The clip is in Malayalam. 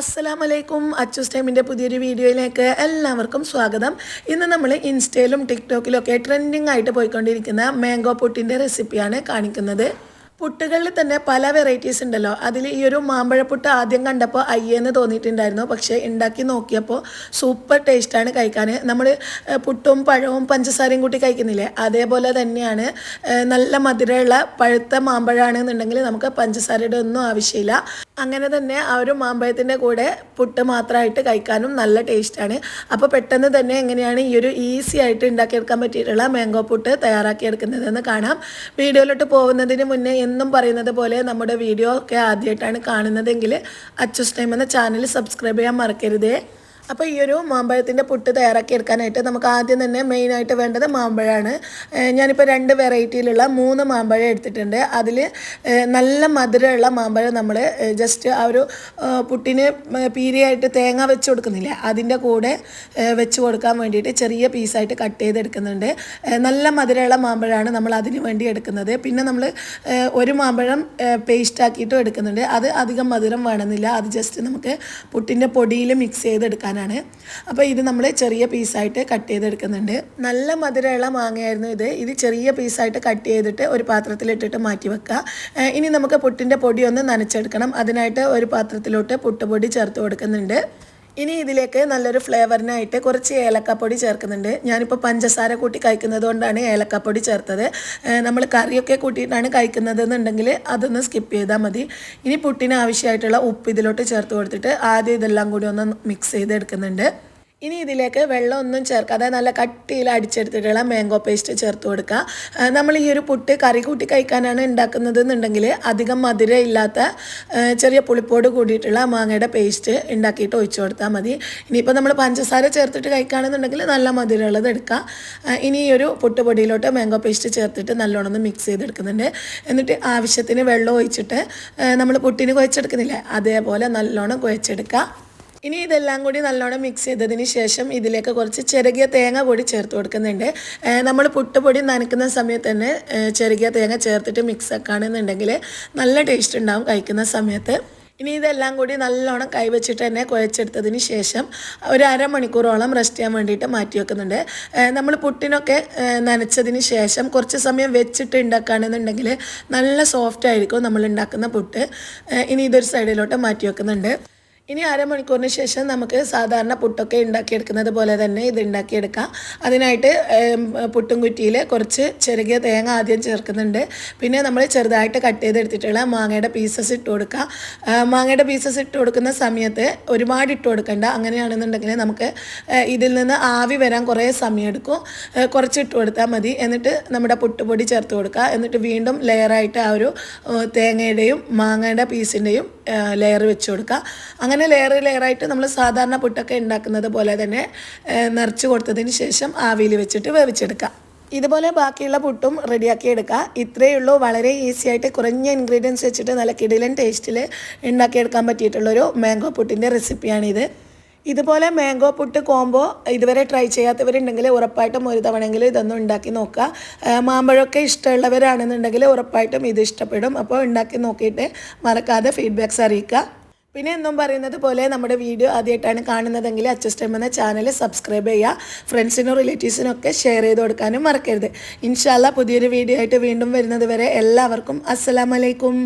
അസ്സലാം വലൈക്കും അച്ചൂസ് ടൈമിന്റെ പുതിയൊരു വീഡിയോയിലേക്ക് എല്ലാവർക്കും സ്വാഗതം. ഇന്ന് നമ്മൾ ഇൻസ്റ്റയിലും ടിക്ടോക്കിലും ഒക്കെ ട്രെൻഡിങ് ആയിട്ട് പോയിക്കൊണ്ടിരിക്കുന്ന മാംഗോ പുട്ടിന്റെ റെസിപ്പിയാണ് കാണിക്കുന്നത്. പുട്ടുകളിൽ തന്നെ പല വെറൈറ്റീസ് ഉണ്ടല്ലോ. അതിൽ ഈ ഒരു മാമ്പഴപ്പുട്ട് ആദ്യം കണ്ടപ്പോൾ അയ്യെന്ന് തോന്നിയിട്ടുണ്ടായിരുന്നു. പക്ഷേ ഉണ്ടാക്കി നോക്കിയപ്പോൾ സൂപ്പർ ടേസ്റ്റാണ് കഴിക്കാൻ നമ്മൾ പുട്ടും പഴവും പഞ്ചസാരയും കൂട്ടി കഴിക്കുന്നില്ലേ? അതേപോലെ തന്നെയാണ് നല്ല മധുരമുള്ള പഴുത്ത മാമ്പഴമാണെന്നുണ്ടെങ്കിൽ നമുക്ക് പഞ്ചസാരയുടെ ഒന്നും ആവശ്യമില്ല. അങ്ങനെ തന്നെ ആ ഒരു മാമ്പഴത്തിന്റെ കൂടെ പുട്ട് മാത്രമായിട്ട് കഴിക്കാനും നല്ല ടേസ്റ്റാണ് അപ്പോൾ പെട്ടെന്ന് തന്നെ എങ്ങനെയാണ് ഈ ഒരു ഈസി ആയിട്ട് ഉണ്ടാക്കിയെടുക്കാൻ പറ്റിയിട്ടുള്ള മാംഗോ പുട്ട് തയ്യാറാക്കിയെടുക്കുന്നതെന്ന് കാണാം. വീഡിയോയിലോട്ട് പോകുന്നതിന് മുന്നേ എന്നും പറയുന്നത് പോലെ നമ്മുടെ വീഡിയോ ഒക്കെ ആദ്യമായിട്ടാണ് കാണുന്നതെങ്കിൽ അച്ചസ് ടൈം എന്ന ചാനൽ സബ്സ്ക്രൈബ് ചെയ്യാൻ മറക്കരുതേ. അപ്പോൾ ഈ ഒരു മാമ്പഴത്തിന്റെ പുട്ട് തയ്യാറാക്കി എടുക്കാനായിട്ട് നമുക്ക് ആദ്യം തന്നെ മെയിനായിട്ട് വേണ്ടത് മാമ്പഴമാണ്. ഞാനിപ്പോൾ രണ്ട് വെറൈറ്റിയിലുള്ള മൂന്ന് മാമ്പഴം എടുത്തിട്ടുണ്ട്. അതിൽ നല്ല മധുരമുള്ള മാമ്പഴം നമ്മൾ ജസ്റ്റ് ആ ഒരു പുട്ടിന് പീരിയായിട്ട് തേങ്ങ വെച്ച് കൊടുക്കുന്നില്ലേ അതിന്റെ കൂടെ വെച്ച് കൊടുക്കാൻ വേണ്ടിയിട്ട് ചെറിയ പീസായിട്ട് കട്ട് ചെയ്തെടുക്കുന്നുണ്ട്. നല്ല മധുരമുള്ള മാമ്പഴമാണ് നമ്മൾ അതിന് വേണ്ടി എടുക്കുന്നത്. പിന്നെ നമ്മൾ ഒരു മാമ്പഴം പേസ്റ്റാക്കിയിട്ടും എടുക്കുന്നുണ്ട്. അത് അധികം മധുരം വേണമെന്നില്ല. അത് ജസ്റ്റ് നമുക്ക് പുട്ടിന്റെ പൊടിയിൽ മിക്സ് ചെയ്തെടുക്കാനാണ് അപ്പോൾ ഇത് നമ്മൾ ചെറിയ പീസായിട്ട് കട്ട് ചെയ്തെടുക്കുന്നുണ്ട്. നല്ല മധുരമുള്ള മാങ്ങയായിരുന്നു ഇത്. ഇത് ചെറിയ പീസായിട്ട് കട്ട് ചെയ്തിട്ട് ഒരു പാത്രത്തിലിട്ടിട്ട് മാറ്റി വെക്കുക. ഇനി നമുക്ക് പുട്ടിന്റെ പൊടി ഒന്ന് നനച്ചെടുക്കണം. അതിനായിട്ട് ഒരു പാത്രത്തിലോട്ട് പുട്ടുപൊടി ചേർത്ത് കൊടുക്കുന്നുണ്ട്. ഇനി ഇതിലേക്ക് നല്ലൊരു ഫ്ലേവറിനായിട്ട് കുറച്ച് ഏലക്കപ്പൊടി ചേർക്കുന്നുണ്ട്. ഞാനിപ്പോൾ പഞ്ചസാര കൂട്ടി കഴിക്കുന്നത് കൊണ്ടാണ് ഏലക്കപ്പൊടി ചേർത്തത്. നമ്മൾ കറിയൊക്കെ കൂട്ടിയിട്ടാണ് കഴിക്കുന്നത് എന്നുണ്ടെങ്കിൽ അതൊന്ന് സ്കിപ്പ് ചെയ്താൽ മതി. ഇനി പുട്ടിന് ആവശ്യമായിട്ടുള്ള ഉപ്പ് ഇതിലോട്ട് ചേർത്ത് കൊടുത്തിട്ട് ആദ്യം ഇതെല്ലാം കൂടി ഒന്ന് മിക്സ് ചെയ്തെടുക്കുന്നുണ്ട്. ഇനി ഇതിലേക്ക് വെള്ളമൊന്നും ചേർക്കാതെ നല്ല കട്ടിയിൽ അടിച്ചെടുത്തിട്ടുള്ള മാംഗോ പേസ്റ്റ് ചേർത്ത് കൊടുക്കുക. നമ്മൾ ഈ ഒരു പുട്ട് കറി കൂട്ടി കഴിക്കാനാണ് ഉണ്ടാക്കുന്നത് എന്നുണ്ടെങ്കിൽ അധികം മധുരം ഇല്ലാത്ത ചെറിയ പുളിപ്പോട് കൂടിയിട്ടുള്ള മാങ്ങയുടെ പേസ്റ്റ് ഉണ്ടാക്കിയിട്ട് ഒഴിച്ചു കൊടുത്താൽ മതി. ഇനിയിപ്പോൾ നമ്മൾ പഞ്ചസാര ചേർത്തിട്ട് കഴിക്കുകയാണെന്നുണ്ടെങ്കിൽ നല്ല മധുരമുള്ളത് എടുക്കുക. ഇനി ഈ ഒരു പുട്ടുപൊടിയിലോട്ട് മാംഗോ പേസ്റ്റ് ചേർത്തിട്ട് നല്ലോണം ഒന്ന് മിക്സ് ചെയ്തെടുക്കുന്നുണ്ട്. എന്നിട്ട് ആവശ്യത്തിന് വെള്ളം ഒഴിച്ചിട്ട് നമ്മൾ പുട്ടിന് കുഴച്ചെടുക്കുന്നില്ലേ അതേപോലെ നല്ലോണം കുഴച്ചെടുക്കുക. ഇനി ഇതെല്ലാം കൂടി നല്ലോണം മിക്സ് ചെയ്തതിന് ശേഷം ഇതിലേക്ക് കുറച്ച് ചെറുകിയ തേങ്ങ കൂടി ചേർത്ത് കൊടുക്കുന്നുണ്ട്. നമ്മൾ പുട്ടുപൊടി നനക്കുന്ന സമയത്ത് തന്നെ ചെറുകിയ തേങ്ങ ചേർത്തിട്ട് മിക്സ് ആക്കുകയാണെന്നുണ്ടെങ്കിൽ നല്ല ടേസ്റ്റ് ഉണ്ടാവും കഴിക്കുന്ന സമയത്ത്. ഇനി ഇതെല്ലാം കൂടി നല്ലോണം കൈവച്ചിട്ട് തന്നെ കുഴച്ചെടുത്തതിന് ശേഷം ഒരു അരമണിക്കൂറോളം റെസ്റ്റ് ചെയ്യാൻ വേണ്ടിയിട്ട് മാറ്റി വെക്കുന്നുണ്ട്. നമ്മൾ പുട്ടിനൊക്കെ നനച്ചതിന് ശേഷം കുറച്ച് സമയം വെച്ചിട്ട് ഉണ്ടാക്കുകയാണെന്നുണ്ടെങ്കിൽ നല്ല സോഫ്റ്റ് ആയിരിക്കും നമ്മൾ ഉണ്ടാക്കുന്ന പുട്ട്. ഇനി ഇതൊരു സൈഡിലോട്ട് മാറ്റി വെക്കുന്നുണ്ട്. ഇനി അരമണിക്കൂറിന് ശേഷം നമുക്ക് സാധാരണ പുട്ടൊക്കെ ഉണ്ടാക്കിയെടുക്കുന്നത് പോലെ തന്നെ ഇത് ഉണ്ടാക്കിയെടുക്കാം. അതിനായിട്ട് പുട്ടും കുറ്റിയിൽ കുറച്ച് ചെറുകിയ തേങ്ങ ആദ്യം ചേർക്കുന്നുണ്ട്. പിന്നെ നമ്മൾ ചെറുതായിട്ട് കട്ട് ചെയ്തെടുത്തിട്ടുള്ള മാങ്ങയുടെ പീസസ് ഇട്ട് കൊടുക്കുക മാങ്ങയുടെ പീസസ് ഇട്ട് കൊടുക്കുന്ന സമയത്ത് ഒരുപാട് ഇട്ട് കൊടുക്കണ്ട. അങ്ങനെയാണെന്നുണ്ടെങ്കിൽ നമുക്ക് ഇതിൽ നിന്ന് ആവി വരാൻ കുറേ സമയം എടുക്കും കുറച്ച് ഇട്ട് കൊടുത്താൽ മതി. എന്നിട്ട് നമ്മുടെ പുട്ടുപൊടി ചേർത്ത് കൊടുക്കുക. എന്നിട്ട് വീണ്ടും ലെയറായിട്ട് ആ ഒരു തേങ്ങയുടെയും മാങ്ങയുടെ പീസിന്റെയും ലെയർ വെച്ച് കൊടുക്കുക അങ്ങനെ ലെയർ ലെയറായിട്ട് നമ്മൾ സാധാരണ പുട്ടൊക്കെ ഉണ്ടാക്കുന്നത് പോലെ തന്നെ നിറച്ച് കൊടുത്തതിന് ശേഷം ആവിയിൽ വെച്ചിട്ട് വേവിച്ചെടുക്കുക ഇതുപോലെ ബാക്കിയുള്ള പുട്ടും റെഡിയാക്കി എടുക്കുക ഇത്രയേ ഉള്ളൂ. വളരെ ഈസി ആയിട്ട് കുറഞ്ഞ ഇൻഗ്രീഡിയൻസ് വെച്ചിട്ട് നല്ല കിടിലൻ ടേസ്റ്റിൽ ഉണ്ടാക്കിയെടുക്കാൻ പറ്റിയിട്ടുള്ളൊരു മാംഗോ പുട്ടിന്റെ റെസിപ്പിയാണിത് ഇതുപോലെ മാംഗോ പുട്ട് കോംബോ ഇതുവരെ ട്രൈ ചെയ്യാത്തവരുണ്ടെങ്കിൽ ഉറപ്പായിട്ടും ഒരു തവണയെങ്കിലും ഇതൊന്നും ഉണ്ടാക്കി നോക്കുക. മാമ്പഴമൊക്കെ ഇഷ്ടമുള്ളവരാണെന്നുണ്ടെങ്കിൽ ഉറപ്പായിട്ടും ഇത് ഇഷ്ടപ്പെടും. അപ്പോൾ ഉണ്ടാക്കി നോക്കിയിട്ട് മറക്കാതെ ഫീഡ്ബാക്ക്സ് അറിയിക്കുക. പിന്നെ എന്നും പറയുന്നത് പോലെ നമ്മുടെ വീഡിയോ ആദ്യമായിട്ടാണ് കാണുന്നതെങ്കിൽ അച്ചസ്റ്റം എന്ന ചാനൽ സബ്സ്ക്രൈബ് ചെയ്യുക. ഫ്രണ്ട്സിനും റിലേറ്റീവ്സിനും ഒക്കെ ഷെയർ ചെയ്ത് കൊടുക്കാനും മറക്കരുത്. ഇൻഷാല്ല പുതിയൊരു വീഡിയോ ആയിട്ട് വീണ്ടും വരുന്നത് വരെ എല്ലാവർക്കും അസ്സലാമലൈക്കും